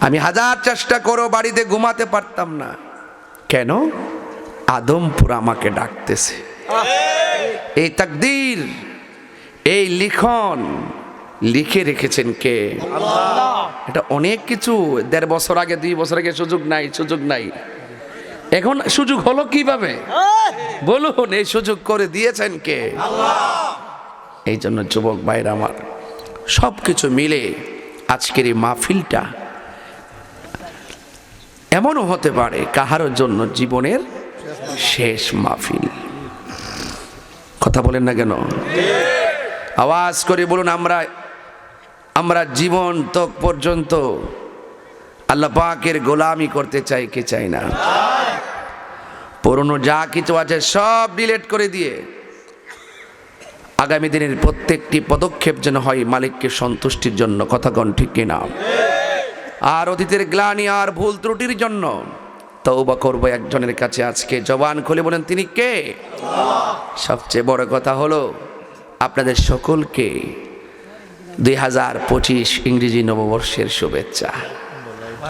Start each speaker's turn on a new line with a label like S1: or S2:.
S1: আমি হাজার চেষ্টা করো বাড়িতে ঘুমাতে পারতাম না। কেন? আদমপুর আমাকে ডাকতেছে। এই তাকদীর এই লিখন লিখে রেখেছেন কে? এটা অনেক কিছু দেড় বছর আগে দুই বছর আগে সুযোগ নাই সুযোগ নাই। এখন সুযোগ হলো কীভাবে? বলুন এই সুযোগ করে দিয়েছেন কে? এই জন্য যুবক ভাইরা আমার সব কিছু মিলে আজকের এই মাহফিলটা এমনও হতে পারে কাহারও জন্য জীবনের শেষ মাহফিল। কথা বলেন না কেন? আওয়াজ করে বলুন, আমরা আমরা জীবন তক পর্যন্ত আল্লাহ পাকের গোলামি করতে চাই, কে চাই না? পুরনো যা কিছু আছে সব ডিলেট করে দিয়ে আগামী দিনের প্রত্যেকটি পদক্ষেপ যেন হয় মালিককে সন্তুষ্টির জন্য। কথা কন ঠিক কিনা? আর অতীতের গ্লানি আর ভুল ত্রুটির জন্য তৌবা করব একজনের কাছে আজকে। জবান খুলে বলেন, তিনি কে? সবচেয়ে বড় কথা হলো, আপনাদের সকলকে দুই হাজার পঁচিশ ইংরেজি নববর্ষের শুভেচ্ছা।